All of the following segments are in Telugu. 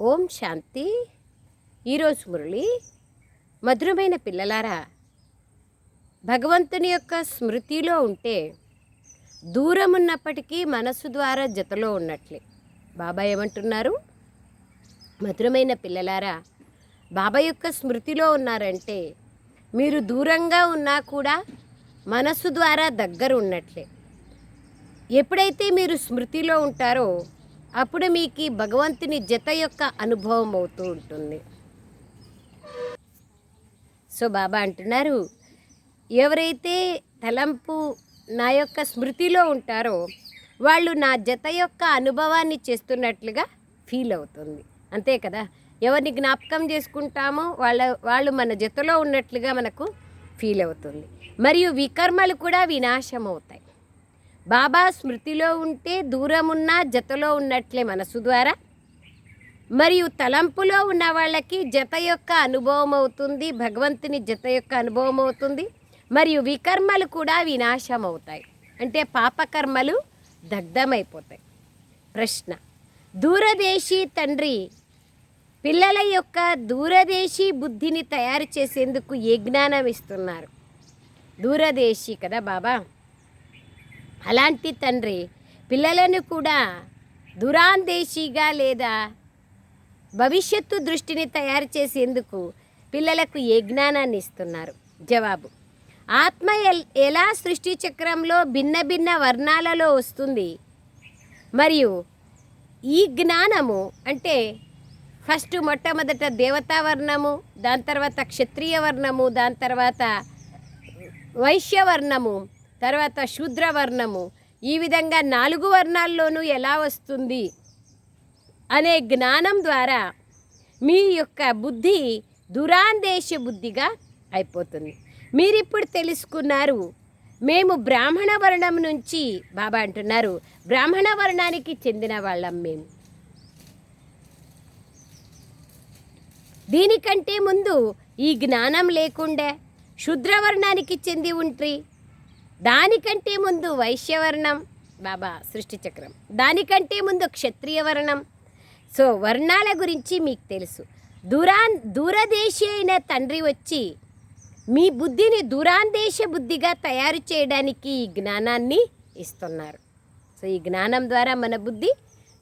ఓం శాంతి. ఈరోజు మురళి మధురమైన పిల్లలారా భగవంతుని యొక్క స్మృతిలో ఉంటే దూరం ఉన్నప్పటికీ మనసు ద్వారా జతలో ఉన్నట్లే. బాబా ఏమంటున్నారు? మధురమైన పిల్లలారా బాబా యొక్క స్మృతిలో ఉన్నారంటే మీరు దూరంగా ఉన్నా కూడా మనసు ద్వారా దగ్గర ఉన్నట్లే ఎప్పుడైతే మీరు స్మృతిలో ఉంటారో అప్పుడు మీకు భగవంతుని జత యొక్క అనుభవం అవుతూ ఉంటుంది. సో బాబా అంటున్నారు ఎవరైతే తలంపు నా యొక్క స్మృతిలో ఉంటారో వాళ్ళు నా జత యొక్క అనుభవాన్ని చేస్తున్నట్లుగా ఫీల్ అవుతుంది. అంతే కదా? ఎవరిని జ్ఞాపకం చేసుకుంటామో వాళ్ళ వాళ్ళు మన జతలో ఉన్నట్లుగా మనకు ఫీల్ అవుతుంది. మరియు వికర్మలు కూడా వినాశం అవుతాయి బాబా స్మృతిలో ఉంటే దూరమున్న జతలో ఉన్నట్లే మనసు ద్వారా. మరియు తలంపులో ఉన్న వాళ్ళకి జత యొక్క అనుభవం అవుతుంది భగవంతుని జత యొక్క అనుభవం అవుతుంది మరియు వికర్మలు కూడా వినాశం అవుతాయి. అంటే పాపకర్మలు దగ్ధమైపోతాయి. ప్రశ్న దూరదేశీ తండ్రి పిల్లల యొక్క దూరదేశీ బుద్ధిని తయారు చేసేందుకు ఏ జ్ఞానం ఇస్తున్నారు? దూరదేశీ కదా బాబా? అలాంటి తండ్రి. పిల్లలను కూడా దురాందేశీగా లేదా భవిష్యత్తు దృష్టిని తయారు చేసేందుకు పిల్లలకు ఏ జ్ఞానాన్ని ఇస్తున్నారు? జవాబు. ఆత్మ ఎల్- ఎలా సృష్టి చక్రంలో భిన్న భిన్న వర్ణాలలో వస్తుంది? మరియు ఈ జ్ఞానము అంటే ఫస్ట్ మొట్టమొదట దేవతా వర్ణము దాని తర్వాత క్షత్రియ వర్ణము దాని తర్వాత వైశ్యవర్ణము తర్వాత శూద్రవర్ణము. ఈ విధంగా నాలుగు వర్ణాల్లోనూ ఎలా వస్తుంది? అనే జ్ఞానం ద్వారా మీ యొక్క బుద్ధి దురాందేశ బుద్ధిగా అయిపోతుంది. మీరిప్పుడు తెలుసుకున్నారు మేము బ్రాహ్మణ వర్ణం నుంచి బాబా అంటున్నారు బ్రాహ్మణ వర్ణానికి చెందిన వాళ్ళం మేము. దీనికంటే ముందు ఈ జ్ఞానం లేకుండే శుద్రవర్ణానికి చెంది ఉంట్రి. దానికంటే ముందు వైశ్యవర్ణం బాబా సృష్టి చక్రం. దానికంటే ముందు క్షత్రియ వర్ణం. సో వర్ణాల గురించి మీకు తెలుసు. దూరా దూరదేశీ అయిన తండ్రి వచ్చి మీ బుద్ధిని దూరాందేశ బుద్ధిగా తయారు చేయడానికి ఈ జ్ఞానాన్ని ఇస్తున్నారు. సో ఈ జ్ఞానం ద్వారా మన బుద్ధి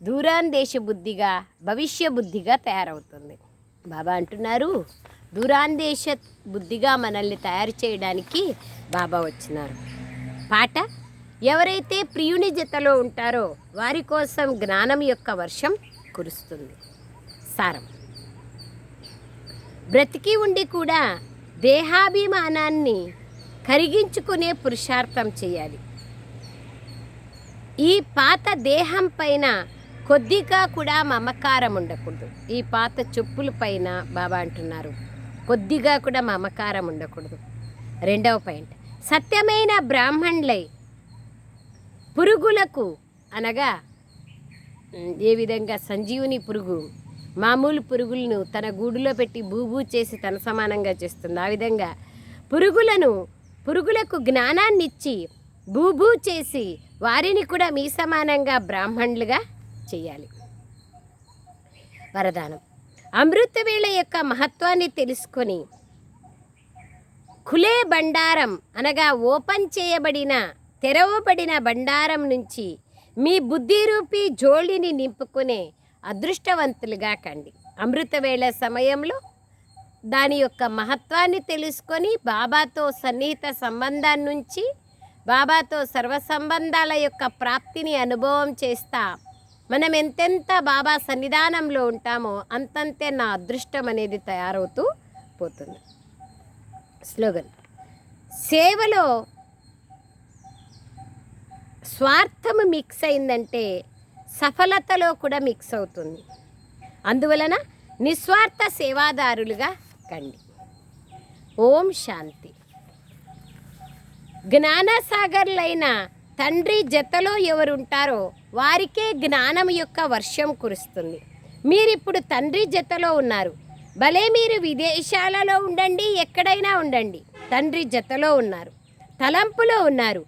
దూరాందేశ బుద్ధిగా భవిష్య బుద్ధిగా తయారవుతుంది. బాబా అంటున్నారు దూరాందేశ బుద్ధిగా మనల్ని తయారు చేయడానికి బాబా వచ్చినారు. పాట? ఎవరైతే ప్రియుని జతలో ఉంటారో వారి కోసం జ్ఞానం యొక్క వర్షం కురుస్తుంది. సారం. బ్రతికి ఉండి కూడా దేహాభిమానాన్ని కరిగించుకునే పురుషార్థం చేయాలి. ఈ పాత దేహం పైన కొద్దిగా కూడా మమకారం ఉండకూడదు. ఈ పాత చెప్పుల పైన బాబా అంటున్నారు. కొద్దిగా కూడా మమకారం ఉండకూడదు. రెండవ పాయింట్. సత్యమైన బ్రాహ్మణులై పురుగులకు అనగా ఏ విధంగా సంజీవుని పురుగు మామూలు పురుగులను తన గూడులో పెట్టి బూబూ చేసి తన సమానంగా చేస్తుంది. ఆ విధంగా పురుగులను పురుగులకు జ్ఞానాన్ని ఇచ్చి బూబూ చేసి వారిని కూడా మీ సమానంగా బ్రాహ్మణులుగా చేయాలి. వరదానం. అమృతవేళ యొక్క మహత్వాన్ని తెలుసుకొని ఖులే బండారం అనగా ఓపెన్ చేయబడిన తెరవబడిన బండారం నుంచి మీ బుద్ధి రూపీ జోళిని నింపుకునే అదృష్టవంతులుగా కండి. అమృతవేళ సమయంలో దాని యొక్క మహత్వాన్ని తెలుసుకొని బాబాతో సన్నిహిత సంబంధం నుంచి బాబాతో సర్వ సంబంధాల యొక్క ప్రాప్తిని అనుభవం చేస్తా మనం ఎంతెంత బాబా సన్నిధానంలో ఉంటామో అంతంతే నా అదృష్టం అనేది తయారవుతూ పోతుంది. స్లోగన్. సేవలో స్వార్థము మిక్స్ అయిందంటే సఫలతలో కూడా మిక్స్ అవుతుంది. అందువలన నిస్వార్థ సేవాదారులుగా కండి. ఓం శాంతి. జ్ఞానసాగర్లైన తండ్రి జతలో ఎవరుంటారో వారికే జ్ఞానం యొక్క వర్షం కురుస్తుంది. మీరిప్పుడు తండ్రి జతలో ఉన్నారు. భలే మీరు విదేశాలలో ఉండండి ఎక్కడైనా ఉండండి. తండ్రి జతలో ఉన్నారు తలంపులో ఉన్నారు.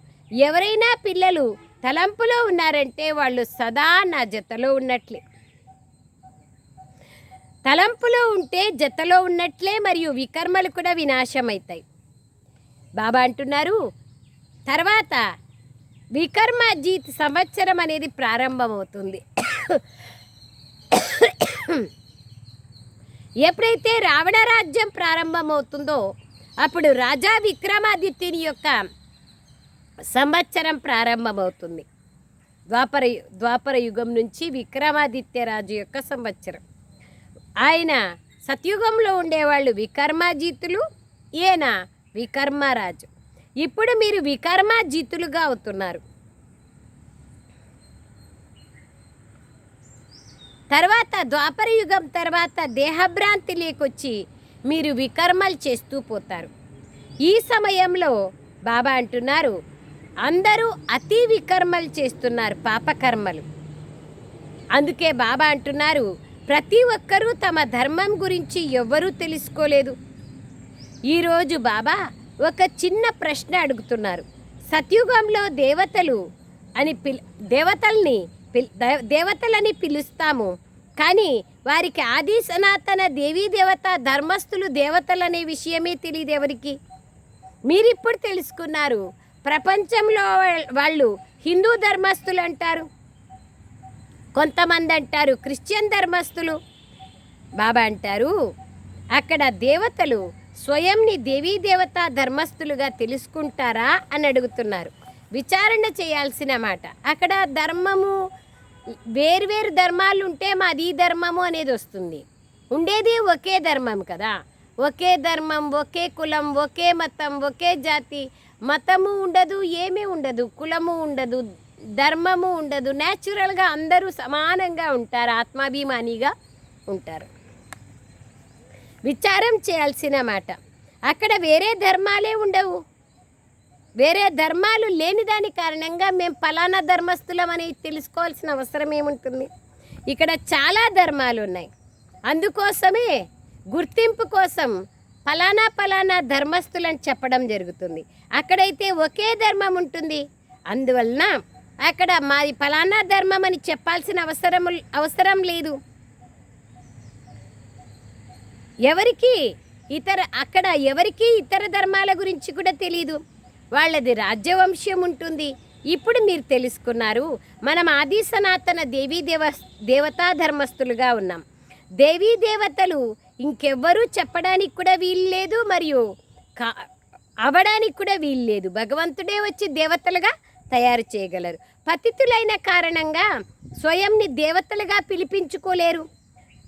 ఎవరైనా పిల్లలు తలంపులో ఉన్నారంటే వాళ్ళు సదా నా జతలో ఉన్నట్లే. తలంపులో ఉంటే జతలో ఉన్నట్లే మరియు వికర్మలు కూడా వినాశమవుతాయి. బాబా అంటున్నారు తర్వాత వికర్మ జీత్ సంవత్సరం అనేది ప్రారంభమవుతుంది. ఎప్పుడైతే రావణ రాజ్యం ప్రారంభమవుతుందో అప్పుడు రాజా విక్రమాదిత్యుని యొక్క సంవత్సరం ప్రారంభమవుతుంది. ద్వాపర ద్వాపర యుగం నుంచి విక్రమాదిత్య రాజు యొక్క సంవత్సరం. ఆయన సత్యుగంలో ఉండేవాళ్ళు వికర్మాజీతులు ఈయన వికర్మరాజు. ఇప్పుడు మీరు వికర్మాజీతులుగా అవుతున్నారు. తర్వాత ద్వాపర యుగం తర్వాత దేహభ్రాంతి లేకొచ్చి మీరు వికర్మలు చేస్తూ పోతారు. ఈ సమయంలో బాబా అంటున్నారు అందరూ అతి వికర్మలు చేస్తున్నారు పాపకర్మలు. అందుకే బాబా అంటున్నారు ప్రతి ఒక్కరూ తమ ధర్మం గురించి ఎవ్వరూ తెలుసుకోలేదు. ఈరోజు బాబా ఒక చిన్న ప్రశ్న అడుగుతున్నారు. సత్యుగంలో దేవతలు అని పిల్ దేవతల్ని దేవతలని పిలుస్తాము. కానీ వారికి ఆది సనాతన దేవీ దేవత ధర్మస్థులు దేవతలనే విషయమే తెలియదు ఎవరికి. మీరిప్పుడు తెలుసుకున్నారు ప్రపంచంలో వాళ్ళ- వాళ్ళు హిందూ ధర్మస్థులు అంటారు. కొంతమంది అంటారు క్రిస్టియన్ ధర్మస్థులు. బాబా అంటారు అక్కడ దేవతలు స్వయంని దేవీ దేవత ధర్మస్థులుగా తెలుసుకుంటారా అని అడుగుతున్నారు. విచారణ చేయాల్సిన మాట. అక్కడ ధర్మము వేరువేరు ధర్మాలు ఉంటే మాది ఈ ధర్మము అనేది వస్తుంది. ఉండేది ఒకే ధర్మం కదా. ఒకే ధర్మం ఒకే కులం ఒకే మతం ఒకే జాతి. మతము ఉండదు ఏమీ ఉండదు. కులము ఉండదు ధర్మము ఉండదు. న్యాచురల్గా అందరూ సమానంగా ఉంటారు ఆత్మాభిమానిగా ఉంటారు. విచారం చేయాల్సిన మాట. అక్కడ వేరే ధర్మాలే ఉండవు. వేరే ధర్మాలు లేని దాని కారణంగా మేము ఫలానా ధర్మస్థులం అని తెలుసుకోవాల్సిన అవసరం ఏముంటుంది? ఇక్కడ చాలా ధర్మాలు ఉన్నాయి. అందుకోసమే గుర్తింపు కోసం ఫలానా ఫలానా ధర్మస్థులని చెప్పడం జరుగుతుంది. అక్కడైతే ఒకే ధర్మం ఉంటుంది. అందువలన అక్కడ మాది ఫలానా ధర్మం అని చెప్పాల్సిన అవసరం అవసరం లేదు. ఎవరికి ఇతర అక్కడ ఎవరికి ఇతర ధర్మాల గురించి కూడా తెలియదు వాళ్ళది రాజ్యవంశం ఉంటుంది. ఇప్పుడు మీరు తెలుసుకున్నారు మనం ఆది సనాతన దేవీ దేవ దేవతా ధర్మస్థులుగా ఉన్నాం. దేవీ దేవతలు ఇంకెవ్వరూ చెప్పడానికి కూడా వీలు లేదు మరియు కా అవడానికి కూడా వీలు లేదు. భగవంతుడే వచ్చి దేవతలుగా తయారు చేయగలరు. పతితులైన కారణంగా స్వయంని దేవతలుగా పిలిపించుకోలేరు.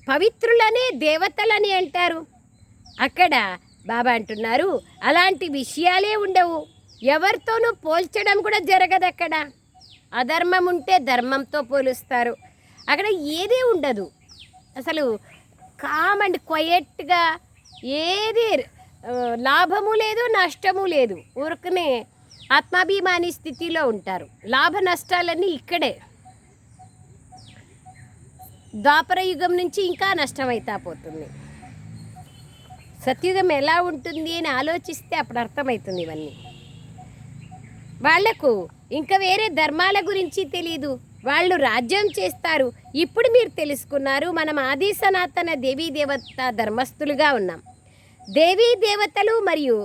పవిత్రులనే దేవతలని అంటారు. అక్కడ బాబా అంటున్నారు అలాంటి విషయాలే ఉండవు. ఎవరితోనూ పోల్చడం కూడా జరగదు అక్కడ. అధర్మం ఉంటే ధర్మంతో పోలుస్తారు. అక్కడ ఏదీ ఉండదు. అసలు కామ్ అండ్ క్వయట్గా ఏది లాభము లేదు నష్టము లేదు. ఊరికనే ఆత్మాభిమాని స్థితిలో ఉంటారు. లాభ నష్టాలన్నీ ఇక్కడే. ద్వాపర యుగం నుంచి ఇంకా నష్టమైతా పోతుంది. సత్యుగం ఎలా ఉంటుంది అని ఆలోచిస్తే అప్పుడు అర్థమవుతుంది ఇవన్నీ. వాళ్ళకు ఇంకా వేరే ధర్మాల గురించి తెలియదు వాళ్ళు రాజ్యం చేస్తారు. ఇప్పుడు మీరు తెలుసుకున్నారు మనం ఆది సనాతన దేవీ దేవత ధర్మస్థులుగా ఉన్నాం. దేవీ దేవతలు మరియు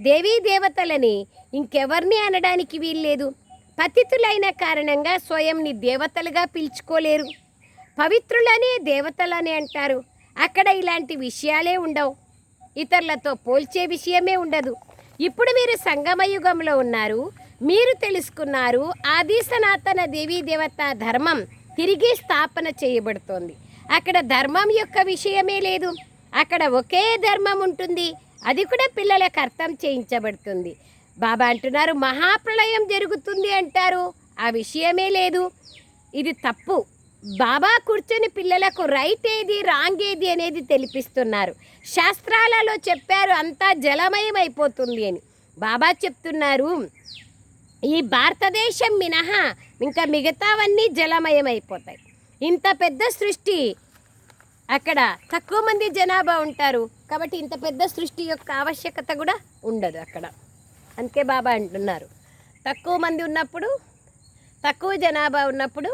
దేవీ దేవతలని ఇంకెవరిని అనడానికి వీల్లేదు. పతితులైన కారణంగా స్వయంని దేవతలుగా పిలుచుకోలేరు. పవిత్రులనే దేవతలని అంటారు. అక్కడ ఇలాంటి విషయాలే ఉండవు. ఇతరులతో పోల్చే విషయమే ఉండదు. ఇప్పుడు మీరు సంగమయుగంలో ఉన్నారు మీరు తెలుసుకున్నారు ఆది సనాతన దేవీ దేవత ధర్మం తిరిగి స్థాపన చేయబడుతోంది. అక్కడ ధర్మం యొక్క విషయమే లేదు. అక్కడ ఒకే ధర్మం ఉంటుంది. అది కూడా పిల్లలకు అర్థం చేయించబడుతుంది. బాబా అంటున్నారు మహాప్రళయం జరుగుతుంది అంటారు. ఆ విషయమే లేదు. ఇది తప్పు. బాబా కూర్చొని పిల్లలకు రైట్ ఏది రాంగ్ ఏది అనేది తెలిపిస్తున్నారు. శాస్త్రాలలో చెప్పారు అంతా జలమయం అయిపోతుంది అని. బాబా చెప్తున్నారు ఈ భారతదేశం మినహా ఇంకా మిగతావన్నీ జలమయం అయిపోతాయి ఇంత పెద్ద సృష్టి అక్కడ తక్కువ మంది జనాభా ఉంటారు. కాబట్టి ఇంత పెద్ద సృష్టి యొక్క ఆవశ్యకత కూడా ఉండదు అక్కడ. అందుకే బాబా అంటున్నారు తక్కువ మంది ఉన్నప్పుడు తక్కువ జనాభా ఉన్నప్పుడు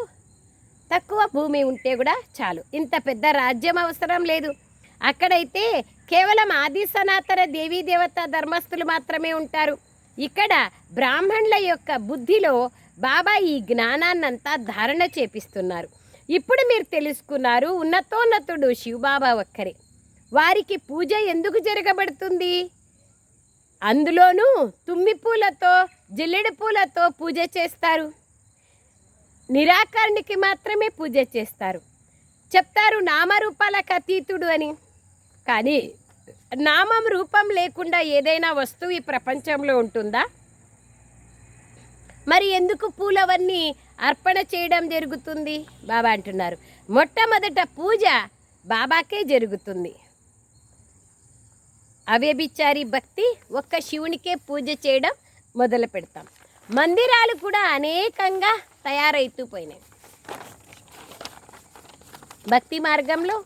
తక్కువ భూమి ఉంటే కూడా చాలు. ఇంత పెద్ద రాజ్యం అవసరం లేదు. అక్కడైతే కేవలం ఆది సనాతన దేవీ దేవత ధర్మస్థులు మాత్రమే ఉంటారు. ఇక్కడ బ్రాహ్మణుల యొక్క బుద్ధిలో బాబా ఈ జ్ఞానాన్నంతా ధారణ చేపిస్తున్నారు. ఇప్పుడు మీరు తెలుసుకున్నారు ఉన్నతోన్నతుడు శివబాబా ఒక్కరే. వారికి పూజ ఎందుకు జరగబడుతుంది? అందులోనూ తుమ్మి పూలతో జిల్లెడు పూలతో పూజ చేస్తారు. నిరాకరణకి మాత్రమే పూజ చేస్తారు. చెప్తారు నామరూపాలకు అతీతుడు అని. కానీ నామం రూపం లేకుండా ఏదైనా వస్తువు ఈ ప్రపంచంలో ఉంటుందా? మరి ఎందుకు పూలవన్నీ అర్పణ చేయడం జరుగుతుంది? బాబా అంటున్నారు. మొట్టమొదట పూజ బాబాకే జరుగుతుంది. అవ్యభిచారి భక్తి ఒక్క శివునికే పూజ చేయడం మొదలు పెడతాం మందిరాలు కూడా అనేకంగా తయారైతూ పోయినాయి. భక్తి మార్గంలో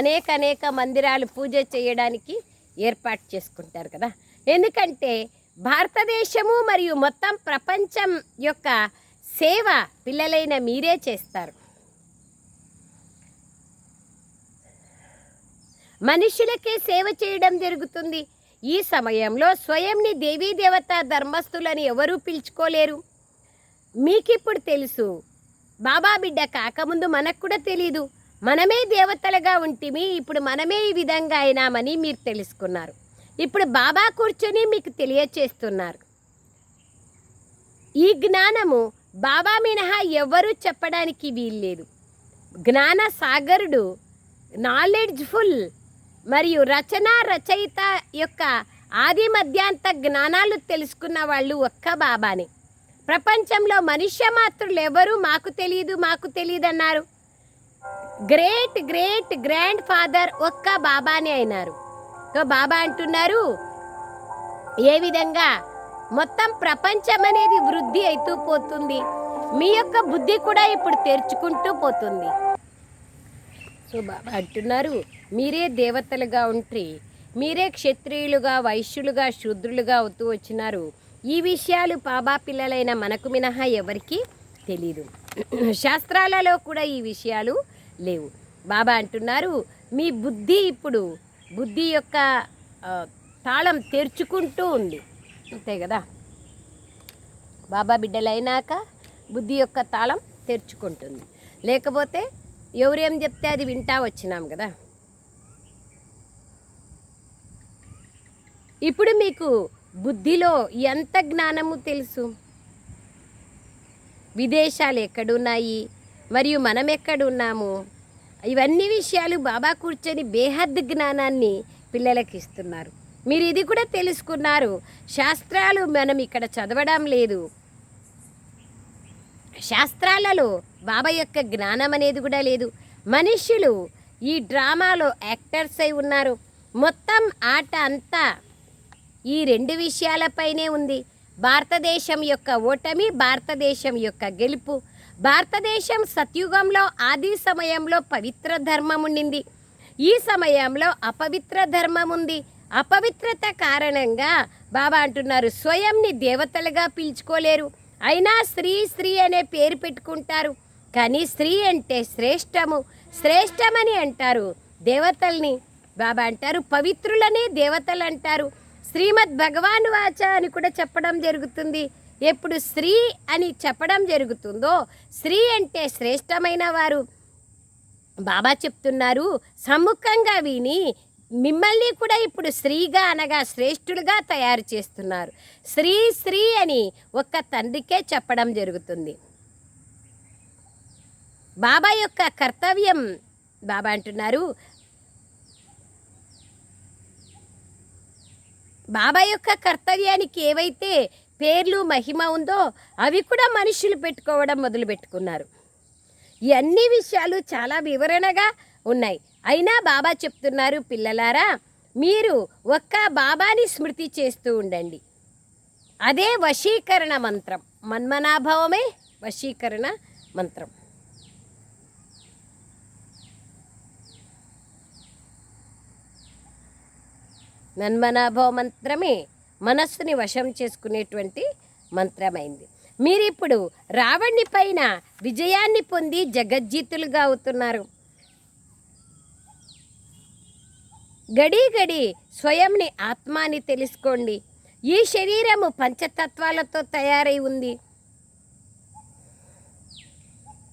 అనేక అనేక మందిరాలు పూజ చేయడానికి ఏర్పాటు చేసుకుంటారు కదా. ఎందుకంటే భారతదేశము మరియు మొత్తం ప్రపంచం యొక్క సేవ పిల్లలైన మీరే చేస్తారు. మనుషులకే సేవ చేయడం జరుగుతుంది. ఈ సమయంలో స్వయంని దేవీ దేవత ధర్మస్థులని ఎవరూ పిలుచుకోలేరు. మీకిప్పుడు తెలుసు. బాబా బిడ్డ కాకముందు మనకు కూడా తెలీదు. మనమే దేవతలుగా ఉంటిమి ఇప్పుడు మనమే ఈ విధంగా అయినామని మీరు తెలుసుకున్నారు. ఇప్పుడు బాబా కూర్చొని మీకు తెలియచేస్తున్నారు. ఈ జ్ఞానము బాబా మినహా ఎవ్వరూ చెప్పడానికి వీల్లేదు. జ్ఞాన సాగరుడు నాలెడ్జ్ఫుల్ మరియు రచన రచయిత యొక్క ఆది మధ్యాంత జ్ఞానాలు తెలుసుకున్న వాళ్ళు ఒక్క బాబానే. ప్రపంచంలో మనుష్య మాత్రులు ఎవరు మాకు తెలియదు మాకు తెలియదు అన్నారు గ్రేట్ గ్రేట్ గ్రాండ్ ఫాదర్ ఒక్క బాబానే అయినారు. సో బాబా అంటున్నారు ఏ విధంగా మొత్తం ప్రపంచం అనేది వృద్ధి అవుతూ పోతుంది. మీ యొక్క బుద్ధి కూడా ఇప్పుడు తెరుచుకుంటూ పోతుంది. సో బాబా అంటున్నారు మీరే దేవతలుగా ఉంట్రి మీరే క్షత్రియులుగా వైశ్యులుగా శూద్రులుగా అవుతూ వచ్చినారు. ఈ విషయాలు పాబా పిల్లలైన మనకు మినహా ఎవరికీ తెలీదు. శాస్త్రాలలో కూడా ఈ విషయాలు లేవు. బాబా అంటున్నారు మీ బుద్ధి ఇప్పుడు బుద్ధి యొక్క తాళం తెరుచుకుంటూ ఉంది. అంతే కదా? బాబా బిడ్డలైనాక బుద్ధి యొక్క తాళం తెరుచుకుంటుంది. లేకపోతే ఎవరేం చెప్తే అది వింటా వచ్చినాం కదా? ఇప్పుడు మీకు బుద్ధిలో ఎంత జ్ఞానము తెలుసు? విదేశాలు ఎక్కడున్నాయి? మరియు మనం ఎక్కడున్నాము? ఇవన్నీ విషయాలు బాబా కూర్చొని బేహద్ జ్ఞానాన్ని పిల్లలకి ఇస్తున్నారు. మీరు ఇది కూడా తెలుసుకున్నారు. శాస్త్రాలు మనం ఇక్కడ చదవడం లేదు. శాస్త్రాలలో బాబా యొక్క జ్ఞానం అనేది కూడా లేదు. మనుష్యులు ఈ డ్రామాలో యాక్టర్స్ అయి ఉన్నారు. మొత్తం ఆట అంతా ఈ రెండు విషయాలపైనే ఉంది. భారతదేశం యొక్క ఓటమి భారతదేశం యొక్క గెలుపు. భారతదేశం సత్యుగంలో ఆది సమయంలో పవిత్ర ధర్మం ఉండింది. ఈ సమయంలో అపవిత్ర ధర్మం ఉంది. అపవిత్రత కారణంగా బాబా అంటున్నారు స్వయంని దేవతలుగా పిలుచుకోలేరు. అయినా స్త్రీ స్త్రీ అనే పేరు పెట్టుకుంటారు. కానీ స్త్రీ అంటే శ్రేష్టము. శ్రేష్టమని అంటారు దేవతల్ని. బాబా అంటారు పవిత్రులనే దేవతలు అంటారు శ్రీమద్ భగవాన్ వాచ అని కూడా చెప్పడం జరుగుతుంది. ఎప్పుడు స్త్రీ అని చెప్పడం జరుగుతుందో స్త్రీ అంటే శ్రేష్టమైన వారు. బాబా చెప్తున్నారు సమ్ముఖంగా విని మిమ్మల్ని కూడా ఇప్పుడు స్త్రీగా అనగా శ్రేష్ఠులుగా తయారు చేస్తున్నారు. స్త్రీ స్త్రీ అని ఒక్క తండ్రికే చెప్పడం జరుగుతుంది. బాబా యొక్క కర్తవ్యం బాబా అంటున్నారు బాబా యొక్క కర్తవ్యానికి ఏవైతే పేర్లు మహిమ ఉందో అవి కూడా మనుషులు పెట్టుకోవడం మొదలుపెట్టుకున్నారు. ఈ అన్ని విషయాలు చాలా వివరణగా ఉన్నాయి. అయినా బాబా చెప్తున్నారు పిల్లలారా మీరు ఒక్క బాబాని స్మృతి చేస్తూ ఉండండి. అదే వశీకరణ మంత్రం. మన్మనాభావమే వశీకరణ మంత్రం. మన్మనాభావ మంత్రమే మనస్సుని వశం చేసుకునేటువంటి మంత్రమైంది. మీరిప్పుడు రావణ్ణి పైన విజయాన్ని పొంది జగజ్జీతులుగా అవుతున్నారు. గడి గడి స్వయంని ఆత్మాని తెలుసుకోండి. ఈ శరీరము పంచతత్వాలతో తయారై ఉంది.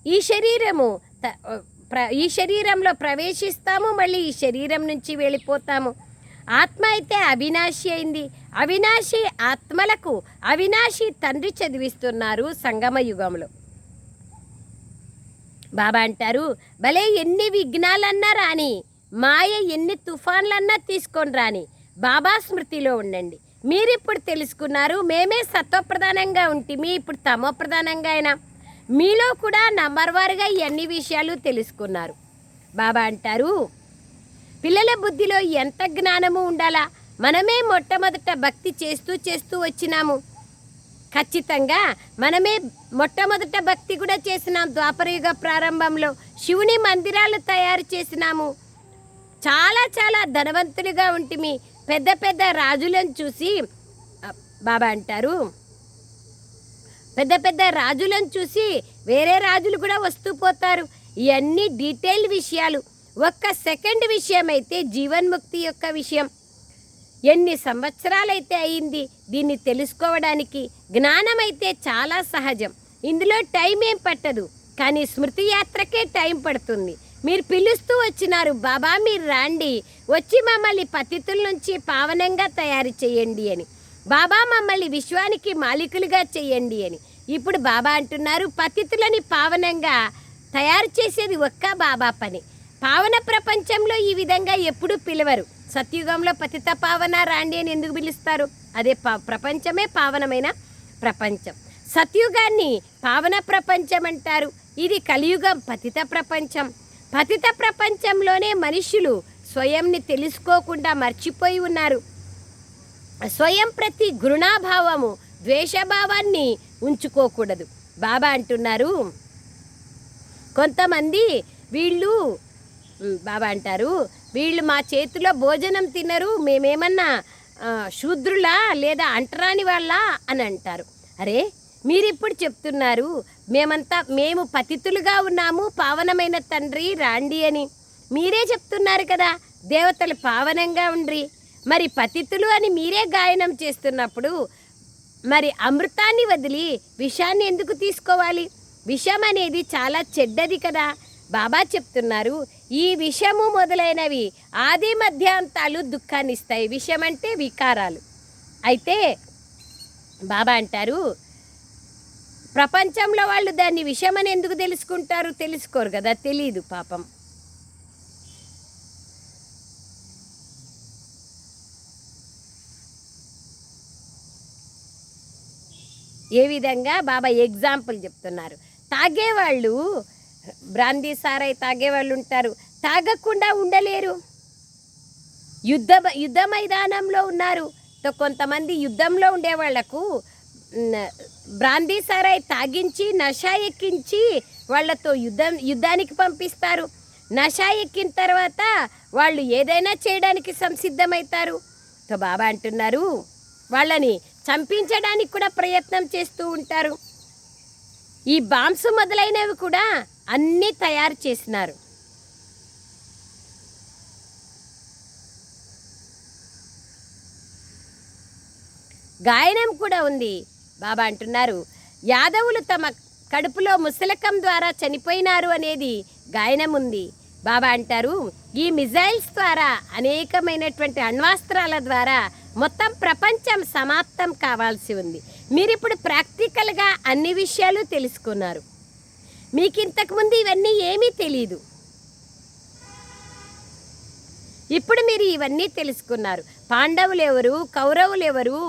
ఈ శరీరము త- ప్ర- ఈ శరీరంలో ప్రవేశిస్తాము మళ్ళీ ఈ శరీరం నుంచి వెళ్ళిపోతాము. ఆత్మ అయితే అవినాశి అయింది. అవినాశి ఆత్మలకు అవినాశి తండ్రి చదివిస్తున్నారు సంగమ యుగంలో. బాబా అంటారు భలే ఎన్ని విఘ్నాలన్నా రాని మాయ ఎన్ని తుఫాన్లన్నా తీసుకొని రాని బాబా స్మృతిలో ఉండండి. మీరిప్పుడు తెలుసుకున్నారు మేమే సత్వప్రధానంగా ఉంటిమి ఇప్పుడు తమో ప్రధానంగా అయినా. మీలో కూడా నంబర్ వారుగా ఎన్ని విషయాలు తెలుసుకున్నారు. బాబా అంటారు పిల్లల బుద్ధిలో ఎంత జ్ఞానము ఉండాలా? మనమే మొట్టమొదట భక్తి చేస్తూ చేస్తూ వచ్చినాము. ఖచ్చితంగా మనమే మొట్టమొదట భక్తి కూడా చేసినాం ద్వాపరయుగ ప్రారంభంలో. శివుని మందిరాలు తయారు చేసినాము. చాలా చాలా ధనవంతులుగా ఉంటిమి. పెద్ద పెద్ద రాజులను చూసి బాబా అంటారు. పెద్ద పెద్ద రాజులను చూసి వేరే రాజులు కూడా వస్తూ పోతారు. ఇవన్నీ డీటెయిల్ విషయాలు. ఒక్క సెకండ్ విషయం అయితే జీవన్ముక్తి యొక్క విషయం. ఎన్ని సంవత్సరాలైతే అయింది దీన్ని తెలుసుకోవడానికి జ్ఞానం అయితే చాలా సహజం. ఇందులో టైం ఏం పట్టదు కానీ స్మృతి యాత్రకే టైం పడుతుంది. మీరు పిలుస్తూ వచ్చినారు బాబా మీరు రాండి వచ్చి మమ్మల్ని పతితుల నుంచి పావనంగా తయారు చేయండి అని. బాబా మమ్మల్ని విశ్వానికి మాలికులుగా చేయండి అని. ఇప్పుడు బాబా అంటున్నారు పతితులని పావనంగా తయారు చేసేది ఒక్క బాబా పని. పావన ప్రపంచంలో ఈ విధంగా ఎప్పుడూ పిలవరు. సత్యుగంలో పతిత పావన రాండి అని ఎందుకు పిలుస్తారు? అదే ప ప్రపంచమే పావనమైన ప్రపంచం. సత్యుగాన్ని పావన ప్రపంచం అంటారు. ఇది కలియుగం పతిత ప్రపంచం. పతిత ప్రపంచంలోనే మనుషులు స్వయంని తెలుసుకోకుండా మర్చిపోయి ఉన్నారు. స్వయం ప్రతి గురుణాభావము ద్వేషభావాన్ని ఉంచుకోకూడదు. బాబా అంటున్నారు కొంతమంది వీళ్ళు బాబా అంటారు. వీళ్ళు మా చేతిలో భోజనం తినరు మేమేమన్నా శూద్రులా లేదా అంటరాని వాళ్ళ అని అంటారు. అరే మీరిప్పుడు చెప్తున్నారు? మేమంతా మేము పతితులుగా ఉన్నాము పావనమైన తండ్రి రాండి అని. మీరే చెప్తున్నారు కదా దేవతలు పావనంగా ఉండ్రి. మరి పతితులు అని మీరే గాయనం చేస్తున్నప్పుడు మరి అమృతాన్ని వదిలి విషాన్ని ఎందుకు తీసుకోవాలి? విషం అనేది చాలా చెడ్డది కదా. బాబా చెప్తున్నారు ఈ విషము మొదలైనవి ఆది మధ్యాంతాలు దుఃఖాన్ని ఇస్తాయి విషం అంటే వికారాలు. అయితే బాబా అంటారు ప్రపంచంలో వాళ్ళు దాన్ని విషమని ఎందుకు తెలుసుకుంటారు? తెలుసుకోరు కదా తెలియదు పాపం. ఏ విధంగా బాబా ఎగ్జాంపుల్ చెప్తున్నారు. తాగేవాళ్ళు బ్రాందీ సారాయి తాగేవాళ్ళు ఉంటారు. తాగకుండా ఉండలేరు. యుద్ధ యుద్ధ మైదానంలో ఉన్నారు. తో కొంతమంది యుద్ధంలో ఉండే వాళ్ళకు బ్రాందీ సారాయి తాగించి నష ఎక్కించి వాళ్ళతో యుద్ధం యుద్ధానికి పంపిస్తారు. నష ఎక్కిన తర్వాత వాళ్ళు ఏదైనా చేయడానికి సంసిద్ధమవుతారు తో బాబా అంటున్నారు వాళ్ళని చంపించడానికి కూడా ప్రయత్నం చేస్తూ ఉంటారు. ఈ బాంబ్స్ మొదలైనవి కూడా అన్నీ తయారు చేసినారు. గాయనం కూడా ఉంది. బాబా అంటున్నారు యాదవులు తమ కడుపులో ముసలకం ద్వారా చనిపోయినారు అనేది గాయనం ఉంది. బాబా అంటారు ఈ మిజైల్స్ ద్వారా అనేకమైనటువంటి అణ్వాస్త్రాల ద్వారా మొత్తం ప్రపంచం సమాప్తం కావాల్సి ఉంది. మీరు ఇప్పుడు ప్రాక్టికల్గా అన్ని విషయాలు తెలుసుకున్నారు. మీకు ఇంతకుముందు ఇవన్నీ ఏమీ తెలియదు ఇప్పుడు మీరు ఇవన్నీ తెలుసుకున్నారు. పాండవులు ఎవరు కౌరవులు ఎవరు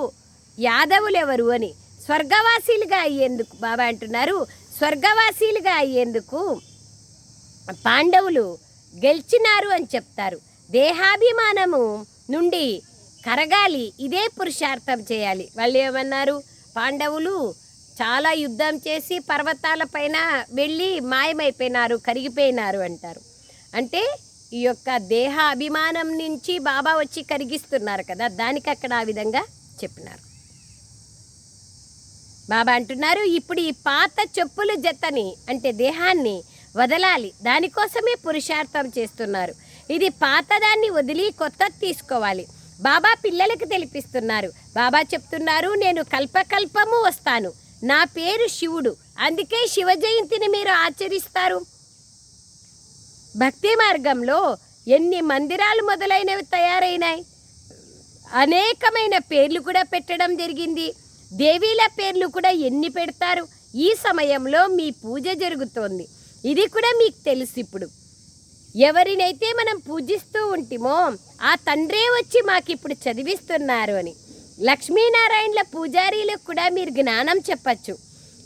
యాదవులు ఎవరు అని. స్వర్గవాసీలుగా అయ్యేందుకు బాబా అంటున్నారు. స్వర్గవాసీలుగా అయ్యేందుకు పాండవులు గెలిచినారు అని చెప్తారు. దేహాభిమానము నుండి కరగాలి ఇదే పురుషార్థం చేయాలి. వాళ్ళు ఏమన్నారు? పాండవులు చాలా యుద్ధం చేసి పర్వతాల పైన వెళ్ళి మాయమైపోయినారు కరిగిపోయినారు అంటారు. అంటే ఈ యొక్క దేహ అభిమానం నుంచి బాబా వచ్చి కరిగిస్తున్నారు కదా దానికి అక్కడ ఆ విధంగా చెప్పినారు. బాబా అంటున్నారు ఇప్పుడు ఈ పాత చెప్పులు జతని అంటే దేహాన్ని వదలాలి. దానికోసమే పురుషార్థం చేస్తున్నారు. ఇది పాతదాన్ని వదిలి కొత్తది తీసుకోవాలి. బాబా పిల్లలకు తెలిపిస్తున్నారు. బాబా చెప్తున్నారు నేను కల్పకల్పము వస్తాను. నా పేరు శివుడు. అందుకే శివ జయంతిని మీరు ఆచరిస్తారు. భక్తి మార్గంలో ఎన్ని మందిరాలు మొదలైనవి తయారైనాయి. అనేకమైన పేర్లు కూడా పెట్టడం జరిగింది. దేవీల పేర్లు కూడా ఎన్ని పెడతారు? ఈ సమయంలో మీ పూజ జరుగుతోంది. ఇది కూడా మీకు తెలుసు ఇప్పుడు. ఎవరినైతే మనం పూజిస్తూ ఉంటిమో ఆ తండ్రే వచ్చి మాకు ఇప్పుడు చదివిస్తున్నారు అని. లక్ష్మీనారాయణల పూజారీలకు కూడా మీరు జ్ఞానం చెప్పచ్చు.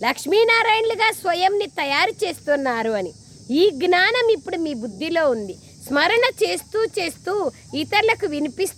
లక్ష్మీనారాయణలుగా స్వయంని తయారు చేస్తున్నారు అని. ఈ జ్ఞానం ఇప్పుడు మీ బుద్ధిలో ఉంది. స్మరణ చేస్తూ చేస్తూ ఇతరులకు వినిపిస్తూ